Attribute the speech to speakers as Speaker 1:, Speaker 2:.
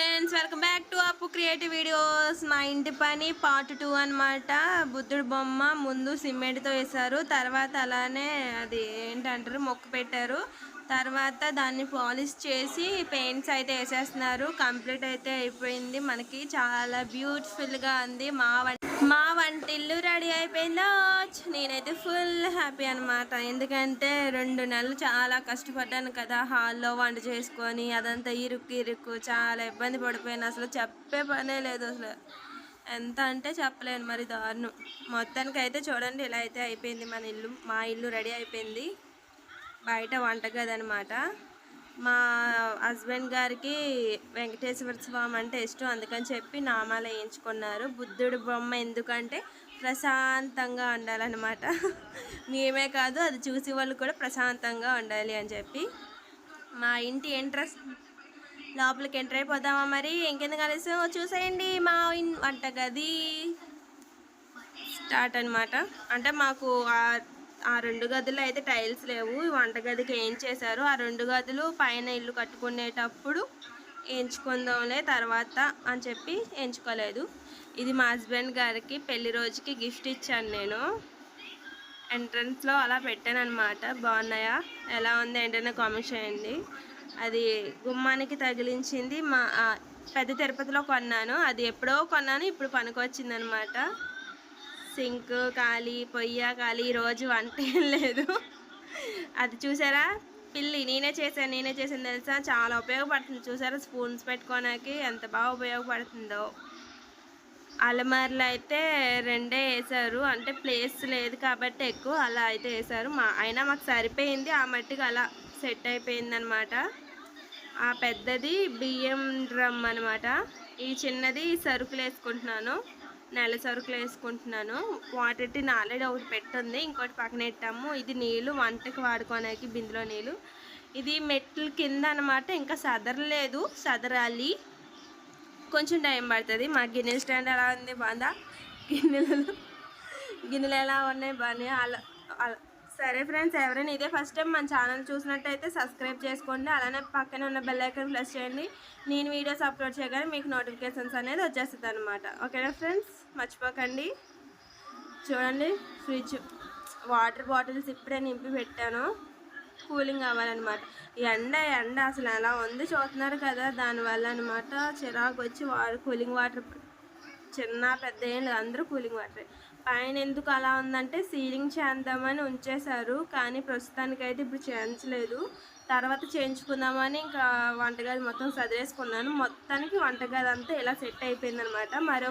Speaker 1: Friends welcome back to Appu creative videos మా ఇంటి పని పార్ట్ టూ అన్నమాట. బుద్ధుడు బొమ్మ ముందు సిమెంట్తో వేశారు. తర్వాత అలానే అది ఏంటంటారు? మొక్కు పెట్టారు. తర్వాత దాన్ని పాలిష్ చేసి పెయింట్స్ అయితే వేసేస్తున్నారు. కంప్లీట్ అయితే అయిపోయింది. మనకి చాలా బ్యూటిఫుల్గా ఉంది. మా వం మా వంటిల్లు రెడీ అయిపోయిందో? నేనైతే ఫుల్ హ్యాపీ అనమాట ఎందుకంటే రెండు నెలలు చాలా కష్టపడ్డాను కదా. హాల్లో వంట చేసుకొని అదంతా ఇరుక్కు ఇరుక్కు చాలా ఇబ్బంది పడిపోయాను. అసలు చెప్పే పనే లేదు అసలు. ఎంత అంటే చెప్పలేను మరి దారుణం. మొత్తానికి అయితే చూడండి ఇలా అయితే అయిపోయింది మన ఇల్లు. మా ఇల్లు రెడీ అయిపోయింది. బయట వంటగది అనమాట మా హస్బెండ్ గారికి వెంకటేశ్వర స్వామి అంటే ఇష్టం. అందుకని చెప్పి నామాలు వేయించుకున్నారు. బుద్ధుడు బొమ్మ ఎందుకంటే ప్రశాంతంగా ఉండాలన్నమాట. మేమే కాదు అది చూసే వాళ్ళు కూడా ప్రశాంతంగా ఉండాలి అని చెప్పి. మా ఇంటి ఎంట్రన్స్ లోపలికి ఎంటర్ అయిపోదామా మరి? ఇంకెందుకు కలిసి చూసేయండి మా ఇన్ వంటగది. స్టార్ట్ అనమాట అంటే మాకు ఆ- ఆ రెండు గదులు అయితే టైల్స్ లేవు. వంట వంటగదికి ఏం చేశారు? ఆ రెండు గదులు పైన ఇల్లు కట్టుకునేటప్పుడు ఎంచుకుందాంలే తర్వాత అని చెప్పి ఎంచుకోలేదు. ఇది మా హస్బెండ్ గారికి పెళ్ళి రోజుకి గిఫ్ట్ ఇచ్చాను నేను. ఎంట్రన్స్లో అలా పెట్టాను అనమాట బాగున్నాయా? ఎలా ఉంది? ఏంటనే కామెంట్ చేయండి. అది గుమ్మానికి తగిలించింది. మా పెద్ద తిరుపతిలో కొన్నాను. అది ఎప్పుడో కొన్నాను ఇప్పుడు పనికొచ్చింది అనమాట సింక్ ఖాళీ పొయ్య ఖాళీ ఈరోజు వంట ఏం లేదు. అది చూసారా? పిల్లి నేనే చేశాను నేనే చేసాను తెలుసా? చాలా ఉపయోగపడుతుంది. చూసారా? స్పూన్స్ పెట్టుకోవడానికి ఎంత బాగా ఉపయోగపడుతుందో. అలమార్లు అయితే రెండే వేసారు అంటే ప్లేస్ లేదు కాబట్టి ఎక్కువ అలా అయితే వేసారు మా అయినా మాకు సరిపోయింది. ఆ మట్టికి అలా సెట్ అయిపోయింది అనమాట ఆ పెద్దది బియ్యం డ్రమ్ అనమాట ఈ చిన్నది సరుకులు వేసుకుంటున్నాను. నెల సరుకులు వేసుకుంటున్నాను. వాటర్ టిన్ ఆల్రెడీ ఒకటి పెట్టుంది. ఇంకోటి పక్కన పెట్టాము. ఇది నీళ్ళు వంటకి వాడుకోవడానికి బిందులో నీళ్ళు. ఇది మెట్ల కింద అనమాట ఇంకా సదరలేదు. సదరాలి. కొంచెం టైం పడుతుంది. మా గిన్నెల స్టాండ్ ఎలా ఉంది బాగా గిన్నెలు గిన్నెలు ఎలా ఉన్నాయి బాగా అలా సరే ఫ్రెండ్స్ ఎవరైనా ఇదే ఫస్ట్ టైం మన ఛానల్ చూసినట్టయితే సబ్స్క్రైబ్ చేసుకోండి. అలానే పక్కన ఉన్న బెల్ ఐకాన్ ప్రెస్ చేయండి. నేను వీడియోస్ అప్లోడ్ చేయగానే మీకు నోటిఫికేషన్స్ అనేది వచ్చేస్తుంది అనమాట ఓకేనా ఫ్రెండ్స్? మర్చిపోకండి. చూడండి ఫ్రిడ్జ్ వాటర్ బాటిల్స్ ఇప్పుడే నింపి పెట్టాను. కూలింగ్ అవ్వాలన్నమాట. ఈ ఎండ ఎండ అసలు ఎలా ఉంది చూస్తున్నారు కదా. దానివల్ల అనమాట చిరాకు వచ్చి వా కూలింగ్ వాటర్ చిన్న పెద్ద ఏం లేదు. అందరూ కూలింగ్ వాటరే పైన ఎందుకు అలా ఉందంటే సీలింగ్ చేద్దామని ఉంచేశారు కానీ ప్రస్తుతానికి అయితే ఇప్పుడు చేయించలేదు. తర్వాత చేయించుకుందామని ఇంకా వంటగది మొత్తం సదిరేసుకున్నాను. మొత్తానికి వంటగది అంతా ఇలా సెట్ అయిపోయింది అనమాట మరో